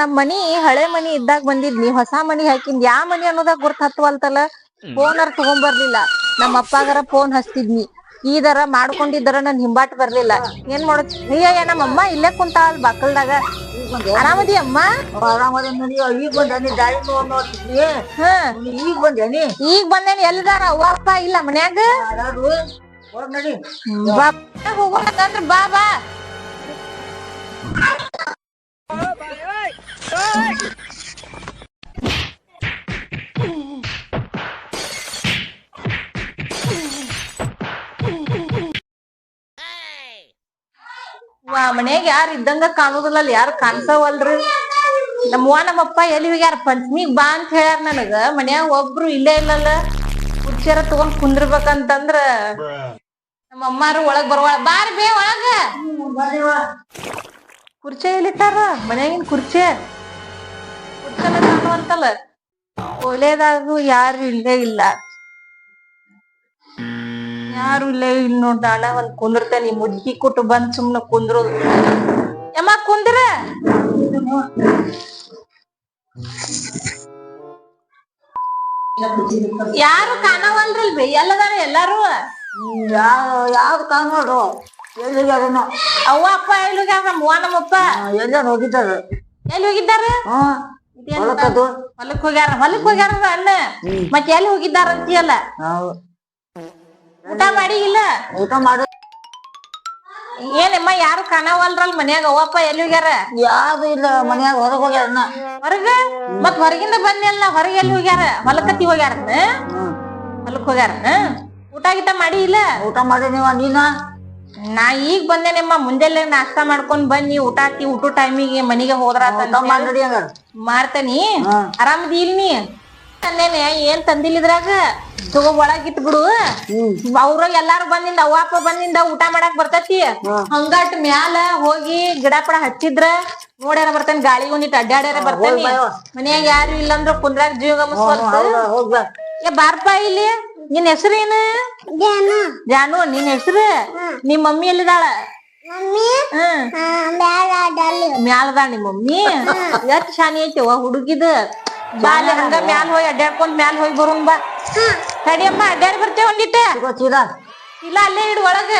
ನಮ್ ಮನಿ ಹಳೆ ಮನಿ ಇದ್ದಾಗ ಬಂದಿದ್ನಿ ಹೊಸ ಮನಿ ಹಾಕಿಂದ್ ಯಾ ಮನಿ ಅನ್ನೋದಾಗ ಗುರ್ತ ಅರ್ ಫೋನರ್ ತಗೊಂಬರ್ಲಿಲ್ಲ. ನಮ್ಮ ಅಪ್ಪಾಗರ ಫೋನ್ ಹಚ್ತಿದ್ನಿ. ಈದರ ಮಾಡ್ಕೊಂಡಿದ್ದರ ನನ್ ಹಿಂಬಾಟ್ ಬರ್ಲಿಲ್ಲ. ಏನ್ ಮಾಡೋದ್? ಅಯ್ಯ ನಮ್ಮ ಅಮ್ಮ ಇಲ್ಲೇ ಬಕ್ಕಲ್ದಾಗ ಆರಾಮದಿ ಅಮ್ಮ? ಆರಾಮದ ನೋಡಿ ಈಗ ಬಂದಾನಿ ದಾರಿ ಈಗ ಬಂದೇನಿ ಎಲ್ಲಿದಾರ ಅವ್ವ ಅಪ್ಪ ಇಲ್ಲ ಮನ್ಯಾಗ ಹೋಗ್ಬೇಕಂದ್ರ ಬಾ ಬಾ. ಮನ್ಯಾಗ ಯಾರು ಇದ್ದಂಗ ಕಾಣುದಿಲ್ಲ ಅಲ್ಲಿ, ಯಾರು ಕಾಣ್ತಾವಲ್ರಿ ನಮ್ಮವ್ವ ನಮ್ಮಪ್ಪ ಎಲ್ಲಿ ಹೋಗ್ಯಾರ? ಪಂಚಮಿಗ್ ಬಾ ಅಂತ ಹೇಳ್ಯಾರ ನನಗ. ಮನ್ಯಾಗ ಒಬ್ರು ಇಲ್ಲೇ ಇಲ್ಲಲ್ಲ. ಕುರ್ಚಿಯರ ತಗೊಂಡ್ ಕುಂದಿರ್ಬೇಕಂತಂದ್ರ ನಮ್ಮ ಅಮ್ಮಾರು ಒಳಗ್ ಬರ್ವಾಳ ಬಾರ್ ಬೇ ಒಳಗ. ಕುರ್ಚಿ ಎಲ್ಲಿಟ್ಟಾರ? ಮನ್ಯಾಗಿನ್ ಕುರ್ಚಿ. ಕುರ್ಚನ ಕಾಣುವಂತಲ್ಲ ಒಲೇದಾಗು ಯಾರು ಇಲ್ಲೇ ಇಲ್ಲ. ಯಾರು ಇಲ್ಲೇ ಇಲ್ಲ ನೋಡ್ ನಾನ ಒಂದ್ ಕುಂದಿರ್ತೇನಿ ಮುದ್ಕಿ ಕೊಟ್ಟು ಬಂದ್ ಸುಮ್ನ ಕುಂದ್ರೋದು. ಯಮ್ಮ ಕುಂದ್ರ? ಯಾರು ಕಾಣವಲ್ರಲ್ರಿ ಎಲ್ಲದಾರ ಎಲ್ಲಾರು? ಯಾವ ಯಾವ್ದು ಕಾಣೋಡು ಎಲ್ಲಿಗಾರನು. ಅವ್ವ ಅಪ್ಪ ಎಲ್ಲಿ ಹೋಗ್ಯಾರ ನಮ್ಮ ಅವ್ವ ನಮ್ಮಪ್ಪ. ಎಲ್ಲ ಹೋಗಿದ್ದಾರೆ? ಎಲ್ಲಿ ಹೋಗಿದ್ದಾರ? ಹೊಲಕ್ಕದು ಹೊಲಕ್ ಹೋಗ್ಯಾರ ಹೊಲಕ್ ಹೋಗ್ಯಾರ ಅಣ್ಣ ಮತ್ ಎಲ್ಲಿ ಹೋಗಿದ್ದಾರ ಅಂತೀಯಲ್ಲ ಊಟ ಮಾಡಿ ಇಲ್ಲ? ಊಟ ಮಾಡಿ. ಏನಮ್ಮ ಯಾರು ಕಾಣವಲ್ರಲ್ ಮನ್ಯಾಗ? ಅವಪ್ಪ ಎಲ್ಲಿ ಹೋಗ್ಯಾರ? ಯಾರು ಇಲ್ಲ ಮನ್ಯಾಗ ಹೊರಗ್ ಹೋಗ್ಯಾರ ಹೊರಗ? ಮತ್ ಹೊರಗಿಂದ ಬಂದಿಲ್ಲ ಹೊರಗೆ ಎಲ್ಲಿ ಹೋಗ್ಯಾರ? ಹೊಲಕತ್ತಿ ಹೋಗ್ಯಾರ ಹೊಲಕ್ ಹೋಗ್ಯಾರ ಊಟ ಗೀಟ ಮಾಡಿ ಇಲ್ಲ? ಊಟ ಮಾಡಿ ನೀವ ನೀನ? ನಾ ಈಗ ಬಂದೇನಮ್ಮ ಮುಂದೆಲ್ಲ ನಾಷ್ಟಾ ಮಾಡ್ಕೊಂಡ್ ಬನ್ನಿ ಊಟ ಹಾಕಿ ಊಟ ಟೈಮಿಗೆ ಮನಿಗೆ ಹೋದ್ರ ಮಾಡಿ ಹಂಗಾರ ಮಾಡ್ತೇನಿ. ಆರಾಮದಿ ಇಲ್ ನೀ? ತಂದೇನೆ ಏನ್ ತಂದಿಲ್ಲ ಇದ್ರಾಗ? ತಗೋ ಒಳಗ್ ಇಟ್ ಬಿಡು. ಅವ್ರ ಎಲ್ಲಾರು ಬಂದಿಂದ ಅವ್ವ ಅಪ್ಪ ಬಂದಿಂದ ಊಟ ಮಾಡಾಕ್ ಬರ್ತತಿ. ಹಂಗಟ್ ಮ್ಯಾಲ ಹೋಗಿ ಗಿಡ ಪಡ ಹಚ್ಚಿದ್ರ ನೋಡ್ಯಾರ ಬರ್ತೇನೆ ಗಾಳಿ ಒಂದಿಟ್ ಅಡ್ಡಾಡ್ಯಾರ ಬರ್ತೇನಿ. ಮನ್ಯಾಗ ಯಾರು ಇಲ್ಲಂದ್ರ ಕುಂದ್ರಾಗ ಜೀವ ಗಮಸ್ಬಾರ್ದು ಏ ಬಾರ್ಪಾ ಇಲ್ಲಿ? ನಿನ್ ಹೆಸರೇನು ಜಾನು. ನಿನ್ ಹೆಸರು? ನಿಮ್ ಮಮ್ಮಿ ಎಲ್ಲಿದಾಳ? ಮ್ಯಾಲದಾಳ ನಿಮ್ ಮಮ್ಮಿ? ಎಷ್ಟ್ ಶಾನಿ ಐತಿವ ಹುಡುಗಿದ? ಬಾಲೆ ಹಂಗ ಮ್ಯಾಲ ಹೋಗಿ ಅಡ್ಡಾಡ್ಕೊಂಡ್ ಮ್ಯಾಲ ಹೋಗಿ ಬರೋನ್ ಬಾ. ತಡಿಯಮ್ಮ ಅಡ್ಡಾಡಿ ಬರ್ತೇವ ಒಂದಿಟ್ಟ? ಇಲ್ಲ ಅಲ್ಲೇ ಇಡು ಒಳಗ.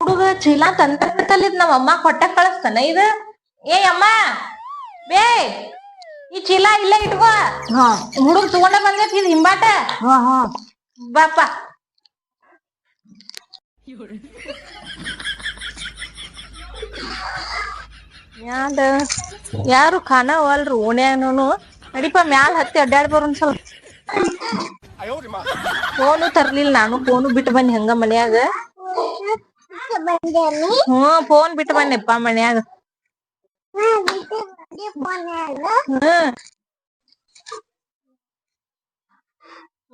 ಹುಡುಗ ಚೀಲ ತಂತಲ್ಲಿದ್ ನಮ್ಮ ಅಮ್ಮ ಕೊಟ್ಟ ಕಳಿಸ್ತಾನ ಇದ. ಏ ಅಮ್ಮ ಬೇ. ಈ ಚೀಲ ಇಲ್ಲೇ ಇಟ್ಕೋ. ಹಾ. ಹುಡುಗ ತಗೊಂಡ ಬಂದೈತಿ ಇದು ಹಿಂಬಾಟ. ಹಾ ಹಾ. ಬಾಪ ಯಾದ ಯಾರು ಕಾಣವಲ್ರು ಓಣ್ಯಾನು ನಡಿಪ ಮ್ಯಾಲ ಹತ್ತಿ ಅಡ್ಡಾಡ್ ಬರೋನ್ ಸ್ವಲ್ಪ. ಫೋನು ತರ್ಲಿಲ್ಲ ನಾನು ಫೋನು ಬಿಟ್ಟು ಬನ್ನಿ ಹಂಗ ಮನ್ಯಾಗ. ಹ್ಮ್ ಫೋನ್ ಬಿಟ್ಟು ಬನ್ನಿಪ್ಪ ಮನ್ಯಾಗ.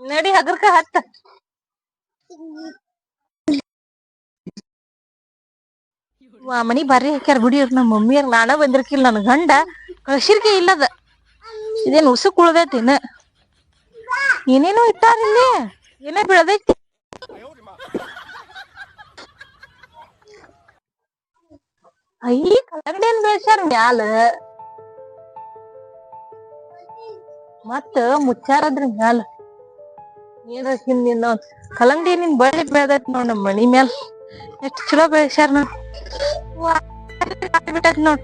ನಡಿ ಹಗರ್ಕ ಹತ್ತ ವಾ ಮನಿ ಬಾರಿ ಹಾಕ್ಯಾರ ಬಿಡಿ ಅವ್ರ್ ನಮ್ಮ ಮಮ್ಮಿಯರ್ ನಾನ ಬಂದಿರ್ಕಿಲ್ಲ ನನ್ ಗಂಡ ಕಳ್ಸಿರ್ಕೆ ಇಲ್ಲದ ಇದೇನ್ ಉಸುಕ್ ಉಳ್ದೈತಿನ ಏನೇನೋ ಇಟ್ಟಾರ ಇಲ್ಲಿ ಏನೇ ಬೆಳ್ದೈತಿ ಅಯ್ಯ ಕಲ್ಲಂಗಡಿ ಏನ್ ಬೆಳ್ಸ್ಯಾರ ಮ್ಯಾಲ ಮತ್ತ ಮುಚ್ಚಾರ ಅದ್ರ ಮ್ಯಾಲ. ಏನ್ರ ಹಿಂದಿನ ಕಲಂಗಡಿ ನಿನ್ ಬಳ್ಳಿ ಬೆಳ್ದೈತಿ ನೋಡ್ ನಮ್ ಮನಿ ಮ್ಯಾಲ. ಎಷ್ಟ್ ಚಲೋ ಬೆಳ್ಸ್ಯಾರ ನೋಡ್. ವಾ, ಬಿಟ್ಟೈತ್ ನೋಡ್.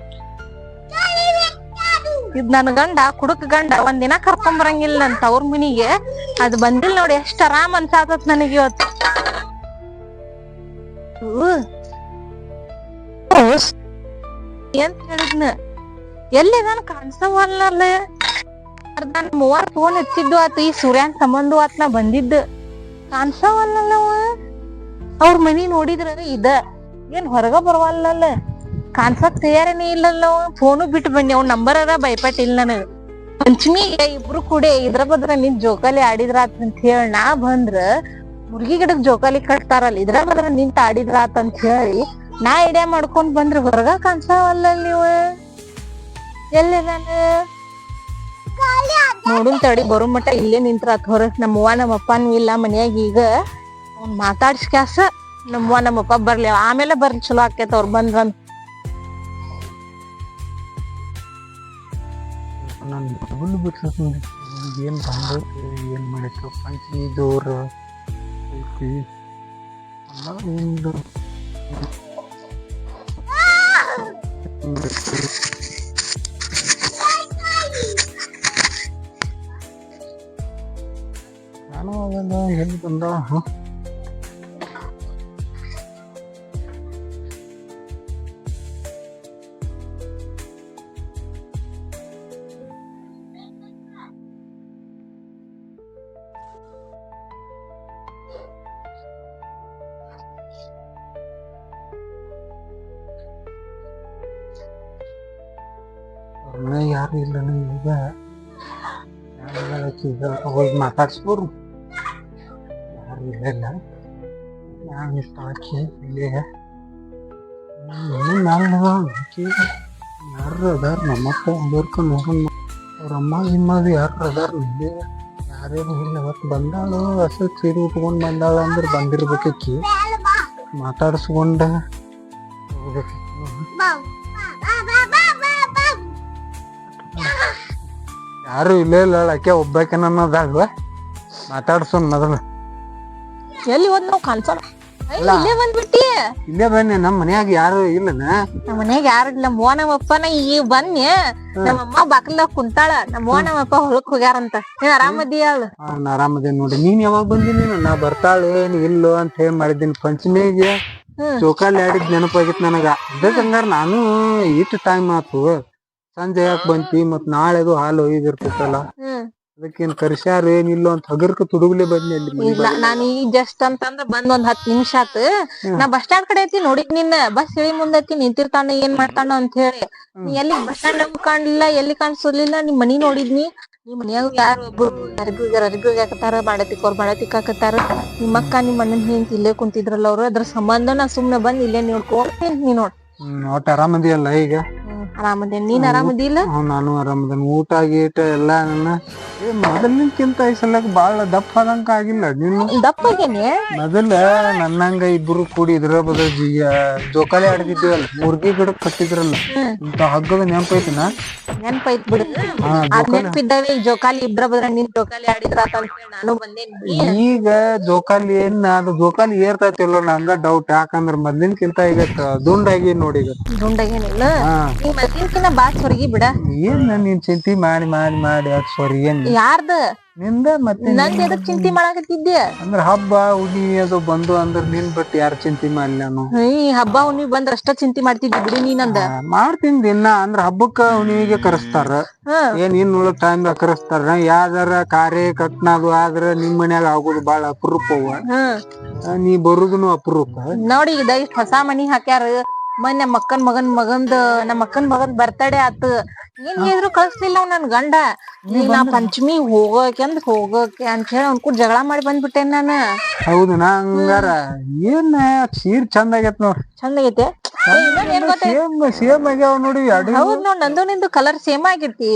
ಇದ್ ನನ್ ಗಂಡ ಕುಡುಕ್ ಗಂಡ ಒಂದಿನ ದಿನ ಕರ್ಕೊಂಡ್ ಬರಂಗಿಲ್ಲ ನನ್ ತವ್ರ ಮನಿಗೆ. ಅದ್ ಬಂದಿಲ್ ನೋಡಿ ಎಷ್ಟ್ ಆರಾಮ್ ಅನ್ಸಾತತ್ ನನಗ್ ಇವತ್ತು. ಏನ್ ಹೇಳಿದ್ನ? ಎಲ್ಲಿ ನಾನು ಕಾಣಿಸವಲ್ಲ ಅರ್ಧ ಮೂವಾರ್ ಫೋನ್ ಹಚ್ಚಿದ್ದು ಆತು, ಈ ಸೂರ್ಯನ್ ಸಂಬಂಧ ಆತ್ ನಾ ಬಂದಿದ್ದ. ಕಾಣಿಸವಲ್ಲವ ಅವ್ರ ಮನಿ ನೋಡಿದ್ರ ಇದ. ಏನ್ ಹೊರಗ ಬರವಲ್ಲಲ್ಲ? ಕಾಣ್ಸಕ್ ತಯಾರನೇ ಇಲ್ಲಲ್ಲ ಫೋನು ಬಿಟ್ಟು ಬನ್ನಿ ಅವ್ನ ನಂಬರ್ ಅದ ಭಯಪಟ್ಟಿಲ್ಲ ನನಗ. ಪಂಚಮಿ ಇಬ್ರು ಕೂಡ ಇದ್ರ ಬದ್ರ ನಿನ್ ಜೋಕಾಲಿ ಆಡಿದ್ರ ಅಂತ ಹೇಳಿ ನಾ ಬಂದ್ರ, ಮುರ್ಗಿ ಗಿಡಕ್ ಜೋಕಾಲಿ ಕಟ್ತಾರಲ್ಲ, ಇದ್ರ ಬದ್ರ ನಿಂತ ಆಡಿದ್ರ ಅಂತ ಹೇಳಿ ನಾ ಐಡಿಯಾ ಮಾಡ್ಕೊಂಡ್ ಬಂದ್ರ ಹೊರಗ ಕಾಣ್ಸಾವಲ್ಲ ನೀವ ಎಲ್ಲಿ ನಾನು ನೋಡುನ್ ತಡಿ, ಬರೋ ಮಟ್ಟ ಇಲ್ಲೇ ನಿಂತ್ರಾತ್ ಹೊರ ನಮ್ಮವ್ವ ನಮ್ಮಪ್ಪನೂ ಇಲ್ಲ ಮನ್ಯಾಗ ಈಗ. ಅವ್ನ್ ಮಾತಾಡ್ಸ್ಕ್ಯಾಸ ನಮ್ಮವ್ವ ನಮ್ಮಪ್ಪ ಬರ್ಲಿ. ಆಮೇಲೆ ಬರ್ಲಿ, ಚಲೋ ಆಕೇತ ಅವ್ರು ಬಂದ್ರಂತ ನಾನು ಏನು ದೂರ. ಐತಿ. ಒಂದು ನಾನು ಅವೆಲ್ಲ ಎಲ್ಲಿ ಬಂದ ಅವ್ರನ್ನ ಯಾರು ಇಲ್ಲ ಈಗ ಈಗ ಹೋಗಿ ಮಾತಾಡ್ಸ್ಬೋರು ಯಾರು ಇಲ್ಲ ಇಲ್ಲ. ನಾನು ಹಾಕಿ ಇಲ್ಲೇ ಮ್ಯಾಲ ಯಾರು ಅದಾರ ನಮ್ಮಪ್ಪ ಬೇರ್ಕ ನೋಡೋಣ ಅವ್ರ ಅಮ್ಮ ನಿಮ್ಮದು ಯಾರು ಅದಾರ ಇಲ್ಲೇ ಯಾರೇನು ಇಲ್ಲ ಅವತ್ತು ಬಂದಾಳು ಅಷ್ಟು ಸೀರೆ ಉಟ್ಕೊಂಡು ಬಂದಾಳ ಅಂದ್ರೆ ಬಂದಿರ್ಬೇಕಿ ಮಾತಾಡಿಸ್ಕೊಂಡ ಹೋಗ್ಬೇಕು ಯಾರು ಇಲ್ಲೇ ಇಲ್ಲ, ಆಕೆ ಒಬ್ಬಾಕೆ ಅನ್ನೋದಾಗ ಮಾತಾಡ್ಸೋಣ ಮೊದಲು. ಎಲ್ಲಿ ಹೋದ್ ನಾವ್ ಇಲ್ಲೇ ಬಂದ್ಬಿಟ್ಟಿ. ಇಲ್ಲೇ ಬನ್ನಿ ನಮ್ಮ ಮನ್ಯಾಗ ಯಾರು ಇಲ್ಲನ? ನಮ್ಮ ಮನ್ಯಾಗ ಯಾರು ಇಲ್ಲ. ನಮ್ಮ ನಮ್ಮ ಅಪ್ಪನ ಈಗ ಬನ್ನಿ ನಮ್ಮ ಅಮ್ಮ ಬಾಕಲ್ದಾಗ ಕುಂತಾಳ. ನಮ್ಮ ನಮ್ಮ ಅಪ್ಪ ಹೊಲಕ್ ಹೋಗ್ಯಾರಂತ. ನೀನ್ ಆರಾಮದಿಯ ಅಲ್ಲ ಅವ್ನ ನೋಡ್ರಿ. ನೋಡಿ ನೀನ್ ಯಾವಾಗ ಬಂದಿ ನೀನು? ನಾ ಬರ್ತಾಳೆ ಏನ್ ಇಲ್ಲೋ ಅಂತ ಹೇಳಿ ಮಾಡಿದ್ದೀನಿ ಪಂಚಮಿಗೆ. ಚೌಕಾಲಿ ಆಡಿದ್ ನೆನಪಾಗಿತ್ತು ನನಗ. ಅದಕ್ಕಂಗಾರ ನಾನು ಇಷ್ಟು ಟೈಮ್ ಆತು. ಸಂಜೆ ಯಾಕೆ ಬಂತಿ ಮತ್ ನಾಳೆದು ಹಾಲು ಒಯ್ದಿರ್ತೈತಲ್ಲ. ಅದಕ್ಕೇನ್ ಕರ್ಸ್ಯಾರ ಏನಿಲ್ಲ ಅಂತ ಹಗರ್ಕ ತುಡುಗ್ಲೆ ಬಂದ್ನಿ ಅಲ್ಲಿ ಮನೆ ಇಲ್ಲ ನಾನ್ ಈಗ ಜಸ್ಟ್ ಅಂತಂದ್ರ ಬಂದ್ ಒಂದ್ ಹತ್ ನಿಮಿಷ ಆತ್. ನಾ ಬಸ್ ಸ್ಟಾಂಡ್ ಕಡೆ ಐತಿ ನೋಡಿದ್ ನಿನ್ನ. ಬಸ್ ಇಳಿ ಮುಂದೆ ಐತಿ ನಿಂತಿರ್ತಾನ ಏನ್ ಮಾಡ್ತಾನ ಅಂತ ಹೇಳಿ. ನೀ ಎಲ್ಲಿ ಬಸ್ ಸ್ಟ್ಯಾಂಡ್ ಕಾಣ್ಲಿಲ್ಲ ಎಲ್ಲಿ ಕಾಣಿಸ್ಲಿಲ್ಲ ನಿಮ್ ಮನಿ ನೋಡಿದ್ನಿ. ನಿಮ್ ಮನ್ಯಾಗ ಯಾರ ಒಬ್ರು ಅರ್ಬಿ ಅರ್ಬಿ ಹಾಕತಾರ ಮಾಡತಿಕ್ ಅವ್ರ ಮಾಡತಿಕ್ ಹಾಕತಾರ. ನಿಮ್ಮ ಅಕ್ಕ ನಿಮ್ ಅಣ್ಣನ್ ಹೆಂಗ್ ಇಲ್ಲೇ ಕುಂತಿದ್ರಲ್ಲ ಅವ್ರು. ಅದ್ರ ಸಂಬಂಧ ನಾ ಸುಮ್ನೆ ಬಂದ್ ಇಲ್ಲೇ ನೋಡ್ಕೊಂಡ್ ನೀ ನೋಡ್. ಹ್ಮ್ ಒಟ್ಟ ಆರಾಮದಿಯಲ್ಲ ಈಗ? ಹ್ಮ್ ಆರಾಮದೇ ನೀನ್ ಆರಾಮದಿಲ್ಲ? ಹ್ಮ್ ನಾನು ಆರಾಮದನ್. ಊಟ ಗೀಟ ಎಲ್ಲ ನನ್ನ ಏ ಮೊದಲಿನಕ್ಕಿಂತ ಈ ಸಲಕ್ ಬಾಳ ದಪ್ಪ ಆದಂಗ ಆಗಿಲ್ಲ. ದಪ್ಪ ಆಗಿನಿ? ಮೊದಲ ನನ್ನಂಗ ಇಬ್ರು ಕೂಡಿ ಇದ್ರ ಬದ ಜೋಕಾಲಿ ಆಡ್ತಿದ್ವಲ್ಲ ಮುರ್ಗಿ ಗಿಡಕ್ ಕಟ್ಟಿದ್ರಲ್ಲ ಇಂತ ಹಗ್ಗದ ನೆನಪೈತಿನ? ನೆನ್ಪೈತ್ ಬಿಡು. ಅದ್ ನೆನ್ಪಿದ್ದಾವೆ ಈಗ ಜೋಕಾಲಿ ಇಬ್ರ ಬದ್ರ ನಿನ್ ಜೋಕಾಲಿ ಆಡಿದ್ರ ಅಂತ ಹೇಳಿ ನಾನು ಬಂದೇನಿ. ಈಗ ಜೋಕಾಲಿ ಏನ್ ಅದು ಜೋಕಾಲಿ ಏರ್ತೈತಿಲ್ಲ ನಂಗ ಡೌಟ್ ಯಾಕಂದ್ರ ಮೊದ್ಲಿನ್ಕಿಂತ ಈಗ ದುಂಡಾಗಿ ನೋಡಿ ಈಗ. ದುಂಡಗೇನಿಲ್ಲ ಹಾ. ನೀ ಮೊದ್ಲಿನ್ಕಿನ ಬಾಸ್ ಹೊರಗಿ ಬಿಡ. ಏನ್ ನೀನ್ ಚಿಂತಿ ಮಾಡಿ ಮಾಡಿ ಮಾಡಿ ಅದ್ ಸಾರಿ ಏನ್? ಯಾರ್ದ? ನಿಂದ ಮತ್ತೆ ನಂದ್ ಎದಕ್ ಚಿಂತೆ ಮಾಡಕತ್ತಿದ್ದೆ? ಅಂದ್ರ ಹಬ್ಬ ಹುಣ್ಣಿ ಅದು ಬಂದು ಅಂದ್ರ ನಿನ್ ಬಿಟ್ಟು ಯಾರು ಚಿಂತಿ ಮಾಡಿಲ್ಲ ನಾನು? ಈ ಹಬ್ಬ ಹುಣ್ಣಿಮೆ ಬಂದ್ರ ಅಷ್ಟ ಚಿಂತಿ ಮಾಡ್ತಿದ್ದಿ ಬಿಡಿ ನೀನಂದ ಮಾಡ್ತೀನಿ ದಿನ ಅಂದ್ರ ಹಬ್ಬಕ್ಕ ಹುಣ್ಣಿಮೆಗೆ ಕರೆಸ್ತಾರ. ಏನ್ ಇನ್ ಉಳಿದ ಟೈಮ್ ಕರೆಸ್ತಾರ. ಯಾವ್ದಾರ ಕಾರ್ಯ ಕಟ್ನಾದು ಆದ್ರ ನಿಮ್ ಮನ್ಯಾಗ ಆಗೋದು ಬಾಳ ಅಪರೂಪ ನೀ ಬರುದನು ಅಪರೂಪ. ನೋಡಿ ಇದ ಇಷ್ಟ್ ಹೊಸ ಮನಿ ಹಾಕ್ಯಾರ. ಮೊನ್ನೆ ನಮ್ಮ ಅಕ್ಕನ್ ಮಗನ್ ಮಗಂದ ನಮ್ಮ ಅಕ್ಕನ ಮಗನ್ ಬರ್ತಡೇ ಆತು. ಏನ್ ಹೇಳಿದ್ರು ಕಳ್ಸ್ಲಿಲ್ಲ ಅವ್ ನನ್ ಗಂಡ. ನೀ ನಾ ಪಂಚಮಿ ಹೋಗಕ್ಕೆ ಅಂದ್ ಹೋಗಕ್ಕೆ ಅಂತ ಹೇಳಿ ಅವ್ನ್ ಕೂಡ ಜಗಳ ಮಾಡಿ ಬಂದ್ಬಿಟ್ಟೆ ನಾನ. ಹೌದು ನಾ ಹಂಗಾರ ಏನ್ ಸೀರ್ ಚಂದ ಆಗೈತ್ ನೋಡ್ರಿ ಚಂದ ಆಗೈತೆ. ಏ, ಇನ್ನೊಂದ್ ಏನ್ ಗೊತ್ತ? ಸೇಮ್ ಸೇಮ್ ಆಗ್ಯಾವ ನೋಡಿ ಹೌದು ಹೌದ್ ನೋಡ್ ನಂದು ನಿಂದು ಕಲರ್ ಸೇಮ್ ಆಗಿರ್ತಿ.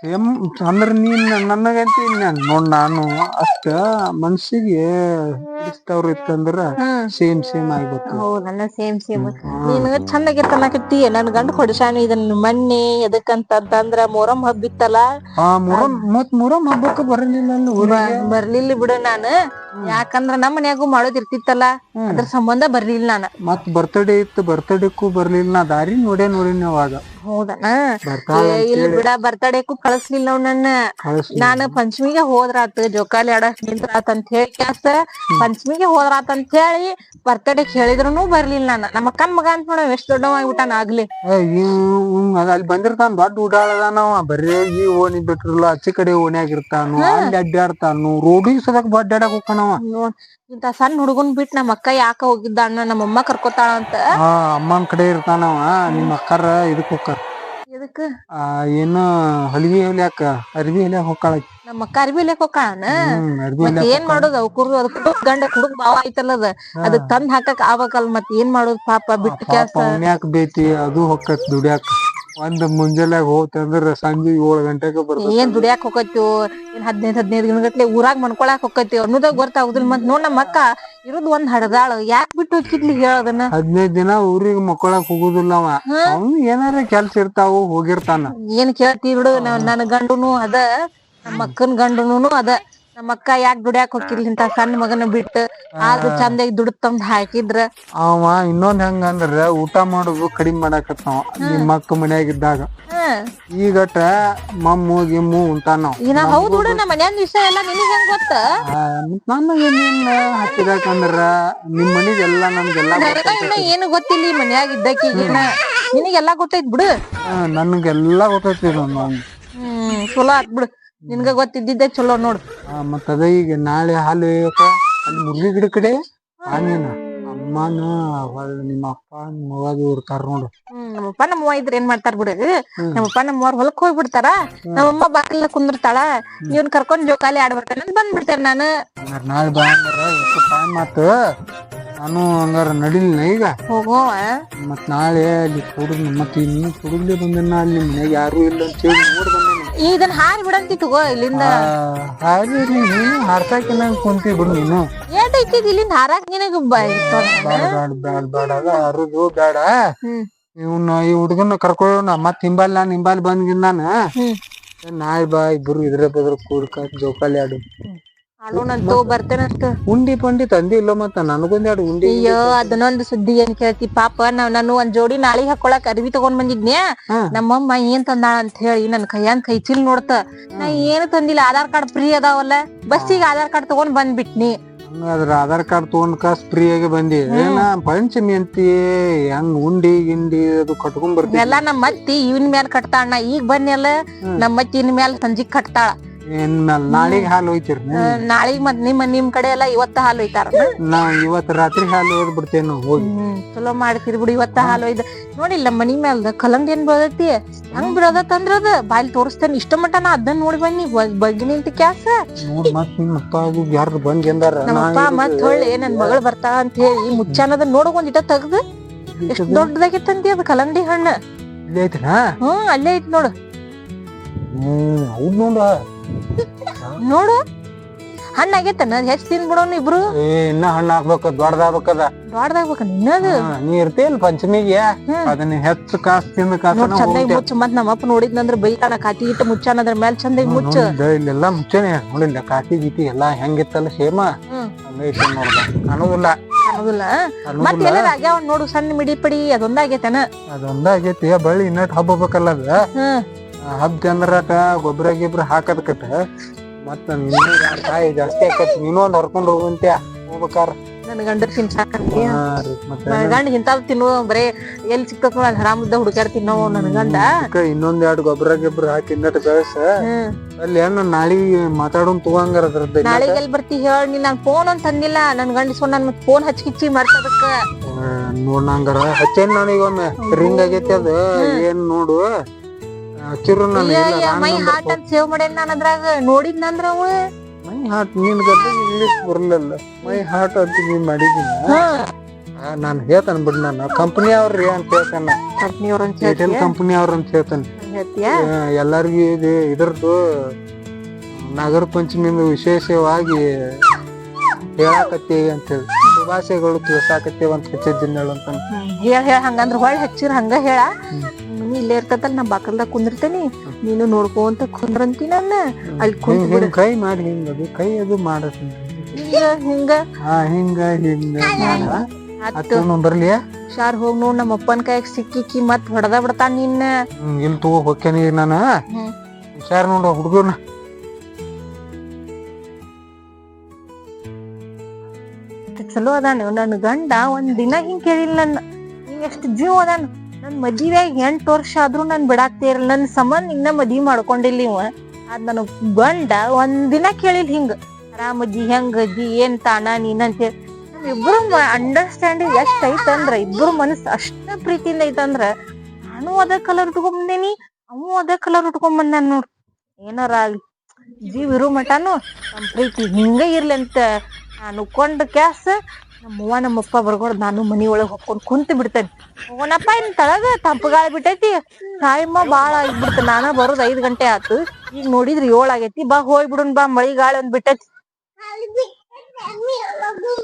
ಸೇಮ್ ಅಂದ್ರೆ ನೀನ್ ನನಗಂತಿ ನೋಡ್ ನಾನು ಅಷ್ಟ ಮನ್ಸಿಗೆ ಇಷ್ಟವ್ರ ಇತ್ತಂದ್ರ ಸೇಮ್ ಸೇಮ್ ಆಗ್ಬೇಕು. ಹೌದಲ್ಲ ಸೇಮ್ ಸೇಮ್ ನಿನಗ ಚಂದ ಆಗೈತೆ ಅನ್ನಕತ್ತಿ ನನ್ ಗಂಡ ಕೊಡಿಸಾನು ಇದನ್ನ ಮೊನ್ನೆ ಎದಕ್ಕಂತಂದ್ರ ಮೊರಂ ಹಬ್ಬ ಇತ್ತಲ್ಲ? ಆ ಮೊರಂ ಮತ್ ಮೊರಂ ಹಬ್ಬಕ್ಕ ಬರಲಿಲ್ಲ ಬರ್ಲಿಲ್ಲ ಬಿಡು ನಾನು. ಯಾಕಂದ್ರ ನಮ್ ಮನ್ಯಾಗು ಮಾಡೋದ್ ಇರ್ತಿತ್ತಲ್ಲ? ಅದ್ರ ಸಂಬಂಧ ಬರ್ಲಿಲ್ಲ ನಾನು. ಮತ್ ಬರ್ತಡೇ ಇತ್ತು ಬರ್ತಡೇಕ್ಕೂ ಬರ್ಲಿಲ್ಲ. ನಾ ದಾರಿ ನೋಡೇ ನೋಡಿನ ಅವಾಗ. ಹೌದನ? ಇಲ್ಲಿ ಬಿಡ ಬರ್ತಡೇಕು ಕಳಿಸ್ಲಿಲ್ಲ ನೋಡ್ ನನ್ನ. ನಾನು ಪಂಚಮಿಗೆ ಹೋದ್ರಾತ್ ಜೋಕಾಲಿ ಆಡಕ್ ನಿಂತ್ರಾತ್ ಅಂತ ಹೇಳಿ ಕ್ಯಾಸ ಪಂಚಮಿಗೆ ಹೋದ್ರಾತ್ ಅಂತ ಹೇಳಿ ಬರ್ತಡೇ ಹೇಳಿದ್ರುನು ಬರ್ಲಿಲ್ಲ ನಾನು ನಮ್ಮ ಅಕ್ಕನ್ ಮಗ ಅಂತ ನೋಡ ಎಷ್ಟ್ ದೊಡ್ಡವಾಗಿಬಿಟ್ಟಾನ ಆಗ್ಲಿ. ಅಲ್ಲಿ ಬಂದಿರ್ತಾನ ದೊಡ್ಡ ಉಡಾಳದಾನವ ಬರೇ ಈ ಓಣಿ ಬಿಟ್ರಲ್ಲ ಆಚೆ ಕಡೆ ಓಣಿ ಆಗಿರ್ತಾನು ಅಲ್ಲಿ ಅಡ್ಡಾಡ್ತಾನು ರೋಡಿಗೆ ಸದಕ್ ಅಡ್ಡಾಡಕ್ ಹೋಗ್ತಾನವ. ಇಂತ ಸಣ್ಣ ಹುಡುಗನ್ ಬಿಟ್ ನಮ್ಮ ಅಕ್ಕ ಯಾಕ ಹೋಗಿದ್ದ ಅಣ್ಣ ನಮ್ಮ ಅಮ್ಮ ಕರ್ಕೋತಾಳ ಅಂತ. ಆ ಅಮ್ಮನ್ ಕಡೆ ಇರ್ತಾನವ ನಿಮ್ಮ ಅಕ್ಕಾರ ಇದಕ್ ಹೋಗ್ತಾರ ಎದಕ್? ಏನು ಹಲಗಿ ಹೊಲ್ಯಾಕ ಅರ್ಬಿ ಹೊಲಿಯಾಕ ಹೋಗ್ತಾಳ ನಮ್ಮ ಅಕ್ಕ ಅರ್ಬಿ ಹೊಲಿಯಾಕ ಮತ್ ಏನ್ ಮಾಡೋದು ಅವ್? ಕುರ್ದು ಅದ್ ಕುಡುಕ್ ಗಂಡ ಕುಡುಕ್ ಬಾವ ಐತಲ್ಲ ಅದ. ಅದಕ್ ತಂದ್ ಹಾಕಕ್ ಆಗ್ಬೇಕಲ್ ಮತ್ ಏನ್ ಮಾಡೋದು ಪಾಪ ಬಿಟ್ಟು ಪಾಪ ಬೇತಿ ಅದು ಹೋಗ್ತೈತಿ ದುಡ್ಯಾಕ. ಒಂದ್ ಮುಂಜಾನೆ ಹೋತಂದ್ರ ಸಂಜೆ ಏಳ್ ಗಂಟೆಗೆ ಬರ್ತದ ಏನ್ ದುಡಿಯಾಕ್ ಹೋಗತ್ತೀವೋ ಏನ್ ಹದಿನೈದ್ ಹದಿನೈದ್ ದಿನಗಟ್ಲೆ ಊರಾಗ ಮನ್ಕೊಳಕ್ ಹೋಗತ್ತೀವ ಅನ್ನೋದಾಗ ಗೊತ್ತಾಗುದಿಲ್ಲ ಮತ್ ನೋಡ್ ನಮ್ಮ ಅಕ್ಕ ಇರೋದ್ ಒಂದ್ ಹಡದಾಳ. ಯಾಕ್ ಬಿಟ್ಟು ಹೋಗಿದ್ಲಿ ಹೇಳೋದನ್ನ ಹದಿನೈದ್ ದಿನ ಊರಿಗೆ ಮಕ್ಕೊಳಕ್ ಹೋಗುದಿಲ್ಲ ಅವ. ಅವ್ನು ಏನಾರ ಕೆಲ್ಸ ಇರ್ತಾವು ಹೋಗಿರ್ತಾನ. ಏನ್ ಕೇಳ್ತಿ ಬಿಡು ನನ್ ಗಂಡುನು ಅದ ನಮ್ಮ ಅಕ್ಕನ್ ಗಂಡುನು ಅದ. ನಮ್ಮ ಅಕ್ಕ ಯಾಕ್ ದುಡ್ಯಾಕ್ ಹೋಗಿರ್ಲಿ ಇಂತ ಸಣ್ಣ ಮಗನ ಬಿಟ್ಟು ಆದ್ರ ಚಂದಾಗಿ ದುಡ್ಡು ತಂದ್ ಹಾಕಿದ್ರ? ಅವ ಇನ್ನೊಂದ್ ಹೆಂಗ ಅಂದ್ರ ಊಟ ಮಾಡೋದು ಕಡಿಮೆ ಮಾಡಾಕತ್ತಾವ ನಿಮ್ಮ ಅಕ್ಕ ಮನ್ಯಾಗ ಇದ್ದಾಗ ಈಗ ಈಗಟ ಮಮ್ಮು ಗಿಮ್ಮು ಉಂಟಾನ ಇನ್ನ ಹೌದ್ ಬಿಡು ನಮ್ಮ ಮನ್ಯಾನ್ ವಿಷಯ ಎಲ್ಲ ನಿನಗ್ ಹೆಂಗ್ ಗೊತ್ತ? ನನಗೆ ನೀನ್ ಹಚ್ಚಿದಾಕಂದ್ರ ನಿಮ್ ಮನಿಗೆಲ್ಲ ನಮ್ಗೆಲ್ಲ ನನಗ ಇನ್ನ ಏನು ಗೊತ್ತಿಲ್ಲ ಈ ಮನ್ಯಾಗ ಇದ್ದಕ್ಕಿಗೇನ ನಿನಗೆಲ್ಲಾ ಗೊತ್ತೈತ್ ಬಿಡು. ನನಗೆಲ್ಲ ಗೊತ್ತೈತಿ ಹ್ಮ್ ಚಲೋ ಆತ್ ಬಿಡು. ನಿನ್ಗ ಗೊತ್ತಿದ್ದಿದ್ದೆ ಚಲೋ ನೋಡು. ಮತ್ತ ಅದ ಈಗ ನಾಳೆ ಹಾಲು ಒಯ್ಯಕ ಅಲ್ಲಿ ಮುರ್ಗಿ ಗಿಡ ಕಡೆ ಆಮೇನ ಅಮ್ಮನ ಹೊಳ್ಳಿ ನಿಮ್ಮ ಅಪ್ಪ ನಿಮ್ಮ ಅವ್ವದು ಇರ್ತಾರ ನೋಡು. ಹ್ಮ್ ನಮ್ಮಪ್ಪ ನಮ್ಮವ್ವ ಇದ್ರ ಏನ್ ಮಾಡ್ತಾರ ಬಿಡು. ನಮ್ಮಪ್ಪ ನಮ್ಮವ್ರ ಹೊಲಕ್ ಹೋಗ್ಬಿಡ್ತಾರ. ನಮ್ಮಮ್ಮ ಬಾಕಲ್ಲ ಕುಂದಿರ್ತಾಳ. ಇವ್ನ್ ಕರ್ಕೊಂಡ್ ಜೋಕಾಲಿ ಆಡ್ಬಿಡ್ತಾನ ಅಂತ ಬಂದ್ಬಿಡ್ತೇನೆ ನಾನು. ಹಂಗಾರ ನಾಳೆ ಬಾ ಅಂದ್ರ ಎಷ್ಟು ಟೈಮ್ ಆತು? ನಾನು ಹಂಗಾರ ನಡಿಲಿಲ್ಲ ಈಗ. ಹೋಗೋವ ಮತ್ ನಾಳೆ ಅಲ್ಲಿ ಕುಡುದ್ ಮತ್ತೆ ಇನ್ನು ಕುಡುದ್ಲೆ ಬಂದಿನ ಅಲ್ಲಿ ಮನ್ಯಾಗ ಯಾರು ಇಲ್ಲ ಅಂತ ಹೇಳಿ ನೋಡ್ ಇದನ್ ಹಾರಿ ಬಿಡಂತಿ ತಗೋ ಇಲ್ಲಿಂದ. ಹಾಗೆ ನೀನು ಹಾರ್ಸಾಕಿ ನಂಗೆ ಕುಂತಿ ಬಿಡು ನೀನು. ಏಟ್ ಐತಿ ಇಲ್ಲಿಂದ ಹಾರಾಕ್ ನಿನಗ ಬ- ಇರ್ತದ. ಬ್ಯಾಡ ಬ್ಯಾಡ ಬ್ಯಾಡ ಬ್ಯಾಡ ಅದ ಅರುದು ಬೇಡ. ಇವ್ನ ಈ ಹುಡುಗನ ಕರ್ಕೊಳ್ಳೋಣ ಮತ್ ಹಿಂಬಾಲ್ ನಾನ್. ಹಿಂಬಾಲ್ ಬಂದ್ಗಿಂದಾನ ನಾಳೆ ಬಾ ಇಬ್ರು ಇದ್ರ ಬದ್ರ ಕೂಡ್ಕ ಜೋಕಾಲಿ ಆಡು. ಬರ್ತೇನಂತ ಉಂಡಿ ಪಂಡಿ ತಂದಿಲ್ಲ ಮತ್ತ? ನನಗೊಂದ್ ಎರಡು ಉಂಡಿ ಅಯ್ಯೋ ಅದನ್ನೊಂದು ಸುದ್ದಿ ಏನ್ ಕೇಳ್ತಿ? ಪಾಪ ನಾವ್ ನಾನು ಒಂದ್ ಜೋಡಿ ನಾಳಿಗ್ ಹಾಕೊಳಕ್ ಅರ್ವಿ ತಗೊಂಡ್ ಬಂದಿದ್ನ್ಯಾ? ಹಾ. ನಮ್ಮಮ್ಮ ಏನ್ ತಂದಾಳ ಅಂತ ಹೇಳಿ ನನ್ ಕೈಯನ್ ಕೈ ಚೀಲ್ ನೋಡ್ತ. ನಾ ಏನು ತಂದಿಲ್ಲ ಆಧಾರ್ ಕಾರ್ಡ್ ಫ್ರೀ ಅದಾವಲ್ಲ? ಬಸ್ಸಿಗೆ ಆಧಾರ್ ಕಾರ್ಡ್ ತಗೊಂಡ್ ಬಂದ್ಬಿಟ್ನಿ. ಅದ್ರ ಆಧಾರ್ ಕಾರ್ಡ್ ತಗೊಂಡ್ ಕಾಸ್ ಫ್ರೀ ಆಗಿ ಬಂದಿ. ಏನ ಪಂಚಮಿ ಅಂತಿ ಹೆಂಗ್ ಉಂಡಿ ಗಿಂಡಿ ಅದು ಕಟ್ಕೊಂಡ್ ಬರ್ತೀನಿ ಎಲ್ಲಾ ನಮ್ಮ ಅತ್ತಿ ಇವನ್ ಮ್ಯಾಲ ಕಟ್ತಾಳ ನಾ. ಈಗ ಬನ್ನಿಯಲ್ಲ ನಮ್ಮ ಅತ್ತಿ ಇನ್ ಮ್ಯಾಲ ಸಂಜಿಗ್ ಕಟ್ತಾಳ. ಏನ್ ನಾಳಿಗ್ ಹಾಲು ಹೋಯ್ತಿರ್ ನಾಳಿಗ್ ಮತ್ ನಿಮ್ ನಿಮ್ ಕಡೆ ಎಲ್ಲ ಇವತ್ತ ಹಾಲು ಒಯ್ತಾರ ನಾ ಇವತ್ ರಾತ್ರಿ ಹಾಲು ಒಯ್ದ್ ಬಿಡ್ತೇನೆ ಹೋಗಿ. ಚಲೋ ಮಾಡ್ತಿರ್ ಬಿಡು ಇವತ್ತ ಹಾಲು ಒಯ್ದ ನೋಡಿಲ್ಲ ನಮ್ಮ ಮನಿ ಮ್ಯಾಲ್ದ ಕಲಂಗಡಿ ಏನ್ ಬೆಳದೈತಿ? ಹಂಗ್ ಬಿಡೋದತ್ ಅಂದ್ರ ಅದ? ಬಾಯ್ಲ್ ತೋರಿಸ್ತೇನೆ ಇಷ್ಟ ಮಟ್ಟ ನಾ ಅದನ್ನ ನೋಡಿ ಬನ್ನಿ ಬಗ್ಗೆ ನಿಂತ ಕ್ಯಾಸ. ನೋಡ್ ಮತ್ ನಿಮ್ ಅಪ್ಪ ಅದು ಯಾರು ಬಂದ್ ಎಂದಾರ? ನಮ್ಮಪ್ಪ ಮತ್ ಹೊಳ್ಳಿ ನನ್ ಮಗಳು ಬರ್ತಾ ಅಂತ ಹೇಳಿ ಮುಚ್ಚಾನದ ನೋಡಕ್ ಒಂದ್ ಇಟ ತೆಗ್ದು. ಎಷ್ಟ್ ದೊಡ್ಡದಾಗಿತ್ತಂತಿ ಅದ ಕಲಂಗಡಿ ಹಣ್ಣು. ಇಲ್ಲಿ ಐತನಾ? ಹ್ಮ್ ಅಲ್ಲೇ ಐತ್ ನೋಡು. ಹ್ಮ್ ಹೌದ್ ನೋಡ ನೋಡು. ಹಣ್ಣ ಆಗೇತನ ಹೆಚ್ಚು ತಿಂದ್ ಇಬ್ರು. ಏ ಇನ್ನ ಹಣ್ಣು ಹಾಕ್ಬೇಕ ದೊಡ್ಡದಾಗ್ಬೇಕದ. ದೊಡ್ಡದಾಗ್ಬೇಕ ನಿನ್ನದು ನೀ ಇರ್ತೀಯಲ್ಲ ಪಂಚಮಿಗೆ. ಅದನ್ನ ಹೆಚ್ಚು ಕಾಸು ತಿಂದ ಕಾಸು ನೋಡ್ ಚಂದಾಗಿ ಮುಚ್ಚ. ಮತ್ ನಮ್ಮಪ್ಪ ನೋಡಿದ್ನಂದ್ರ ಬೈತಾನ ಕಾಟಿ ಇಟ್ಟು ಮುಚ್ಚಾನ ಅದ್ರ ಮೇಲೆ ಚಂದಾಗಿ ಮುಚ್ಚು. ಇಲ್ಲೆಲ್ಲ ಮುಚ್ಚನೆ. ನೋಡಿಲ್ಲ ಕಾಟಿ ಗೀಟಿ ಎಲ್ಲಾ ಹೆಂಗಿತ್ತಲ್ಲ ಸೇಮ ಕಾಣುದಿಲ್ಲ ಅನ್ನೋದಿಲ್ಲ. ಮತ್ ಎಲ್ಲ ಆಗ್ಯಾವ ನೋಡು ಸಣ್ಣ ಮಿಡಿ ಪಡಿ ಅದೊಂದ ಅದೊಂದಾಗೈತಿ ಅದೊಂದ ಬಳ್ಳಿ ಇನ್ನಟ್ ಹಬ್ಬಬೇಕಲ್ಲ ಅದ? ಹ್ಮ್. ಹಬ್ಬ ಅಂದ್ರಟ ಗೊಬ್ಬರ ಗಿಬ್ರ ಹಾಕದ್ಕಟ್ಟ ಮತ್ತ ನೀನು ಎರಡ್ ಕಾಯಿ ಜಾಸ್ತಿ ಆಕತ್ ನೀನು ಒಂದ್ ಹರ್ಕೊಂಡ್ ಹೋಗುವಂತ್ಯ? ಹೋಗ್ಬೇಕಾರ? ನನ್ ಗಂಡ ತಿನ್ ಸಾಕಂತಿ ಮತ್ತೆ ಗಂಡ ಇಂತಾವ್ ತಿನ್ನು ಬರೇ ಎಲ್ಲಿ ಸಿಕ್ತತ್ ಅಲ್ಲಿ ಹರಾಮದ್ದ ಹುಡುಕ್ಯಾಡ್ ತಿನ್ನೋ ನನ್ ಗಂಡ. ಇನ್ನೊಂದ್ ಎರಡು ಗೊಬ್ಬರ ಗಿಬ್ಬರ ಹಾಕಿ ಇನ್ನಟ್ ಬೆಳೆಸ. ಅಲ್ಲಿ ಏನ ನಾಳಿ ಮಾತಾಡೋನ್ ತಗೊಂಗಾರ ಅದ್ರದ್ದು ನಾಳೆಗೆ ಎಲ್ಲಿ ಬರ್ತಿ ಹೇಳ ನೀನ್ ನಾನ್ ಫೋನ್ ಅಂತ ತಂದಿಲ್ಲ ನನ್ ಗಂಡ ಇಸ್ಕೊಂಡ್ ನನ್ ಫೋನ್ ಹಚ್ಕಿಚ್ಚಿ ನೋಡ್ ನಂಗಾರ. ಹಚ್ಚೇನ್ ನನಗೆ ಒಮ್ಮೆ? ರಿಂಗ್ ಆಗೈತಿ ಅದ? ಏನ್ ನೋಡು? ಇಲ್ಲ ಮೈ ಹಾಟ್ ಅಂತ ಸೇವ್ ಮಾಡೇನ್ ನಾನು ಅದ್ರಾಗ? ನೋಡಿದ್ನಂದ್ರ ಅವ? ಮೈ ಹಾಟ್ ನಿನ್ ಗದ್ದೆ ಇಂಗ್ಲಿಷ್ ಬರ್ಲಿಲ್ಲ. ಮೈ ಹಾಟ್ ಅಂತ ನೀನ್ ಮಾಡಿದೀನಿ? ನಾನು ಹೇಳ್ತಾನೆ ಬಿಡ್ ನಾನು. ಕಂಪನಿ ಅವ್ರಿ ಅಂತ ಹೇಳ್ತಾನೆ ಕಂಪ್ನಿಯವ್ರ ಅಂತ ಏರ್ಟೆಲ್ ಕಂಪನಿ ಅವ್ರ ಅಂತ ಹೇಳ್ತಾನೆ. ಹೇಳ್ತೀಯ? ಇದು ಇದ್ರದ್ದು ನಗರ ಪಂಚಮಿಯಿಂದ ವಿಶೇಷವಾಗಿ ಹೇಳಾಕತ್ತೀವಿ ಅಂತ ಹೇಳಿ. ಶುಭಾಶಯಗಳು ತಿಳಿಸಾಕತ್ತೀವಿ ಅಂತ ಹಚ್ಚಿದ್ದೀನಿ ಹೇಳು ಅಂತ. ಹೇಳ ಹೇಳ ಹಂಗಂದ್ರ ಹೊಳ್ ಹಚ್ಚಿರ ಹಂಗ ಹೇಳ. ಇಲ್ಲೇ ಇರ್ತದಲ್ಲ ನಾ ಬಾಕಲ್ದಾಗ ಕುಂದಿರ್ತೇನಿ ನೀನು ನೋಡ್ಕೊಂತ ಕುಂದ್ರಂತಿ ನನ್ನ. ಅಲ್ಲಿ ಕುಂತ್ ಹಿಂಗ್ ಕೈ ಮಾಡಿ ಹಿಂಗ ಅದು ಕೈ ಅದು ಮಾಡತ್ ಹಿಂಗ ಹಿಂಗ. ಹಾ ಹಿಂಗ ಹುಷಾರ್ ಹೋಗ್ ನೋಡ್ ನಮ್ಮ ಅಪ್ಪನ ಕೈಯಾಗ ಸಿಕ್ಕಿಕ್ಕಿ ಮತ್ ಹೊಡೆದ ಬಿಡ್ತಾನ ನಿನ್ನ. ಇಲ್ಲಿ ತಗೋ ಹೊಕ್ಕೇನಿ ನಾನ. ಹುಷಾರ್ ನೋಡು ಹುಡುಗರ್ನ. ಚಲೋ ಅದಾನ ನನ್ನ ಗಂಡ ಒಂದ್ ದಿನ ಹಿಂಗ್ ಕೇಳಿಲ್ಲ ನನ್ನ. ಎಷ್ಟ್ ಜೀವ ಅದಾನ. ನನ್ ಮದ್ವೆ ಎಂಟ್ ವರ್ಷ ಆದ್ರೂ ನಾನ್ ಬಿಡಾಕ್ತೇ ಇರಲ್ಲ ನನ್ ಸಂಬಂಧ ಇನ್ನ ಮದ್ವಿ ಮಾಡ್ಕೊಂಡಿಲ್ಲ ಇವ. ಅದ್ ನನ್ ಗಂಡ ಒಂದ್ ದಿನ ಕೇಳಿಲ್ಲ ಹಿಂಗ. ಹೆಂಗ? ಅಜ್ಜಿ ಏನ್ ತಾನ ನೀನ್? ಅಂತ ಹೇಳಿ. ಇಬ್ರು ಅಂಡರ್ಸ್ಟ್ಯಾಂಡಿಂಗ್ ಎಷ್ಟ್ ಐತಂದ್ರ ಇಬ್ರು ಮನಸ್ಸು ಅಷ್ಟ ಪ್ರೀತಿಯಿಂದ ಐತಂದ್ರ ನಾನು ಅದ ಕಲರ್ ಉಟ್ಕೊಂಬಂದೇನಿ ಅವು ಅದ ಕಲರ್ ಉಟ್ಕೊಂಬಂದಾನ ನೋಡ್. ಏನಾರ ಆಗ್ಲಿ ಜೀವ ಇರು ಮಟಾನು, ನಮ್ ಪ್ರೀತಿ ಹಿಂಗ ಇರ್ಲಿ ಅಂತ ನಾನು ಕೊಂಡ ಕ್ಯಾಸ್ ನಮ್ಮವ್ವ, ನಮ್ಮಪ್ಪ ಬರ್ಕೊಡ್ ನಾನು ಮನಿ ಒಳಗ್ ಹೊಕ್ಕೊಂಡ್ ಕುಂತ ಬಿಡ್ತೇನೆ. ಹೋಗನಪ್ಪ ಇನ್ ತಳಗ ತಂಪಗಾಳಿ ಬಿಟ್ಟೈತಿ. ಟೈಮ ಬಾಳ ಆಗ್ಬಿಡ್ತ. ನಾನ ಬರೋದ್ ಐದ್ ಗಂಟೆ ಆತು. ಈಗ ನೋಡಿದ್ರ ಏಳ್ ಆಗೈತಿ. ಬಾ ಹೋಗ್ಬಿಡುನ್ ಬಾ ಮಳಿ ಗಾಳಿ ಒಂದ್ ಬಿಟ್ಟೈತಿ.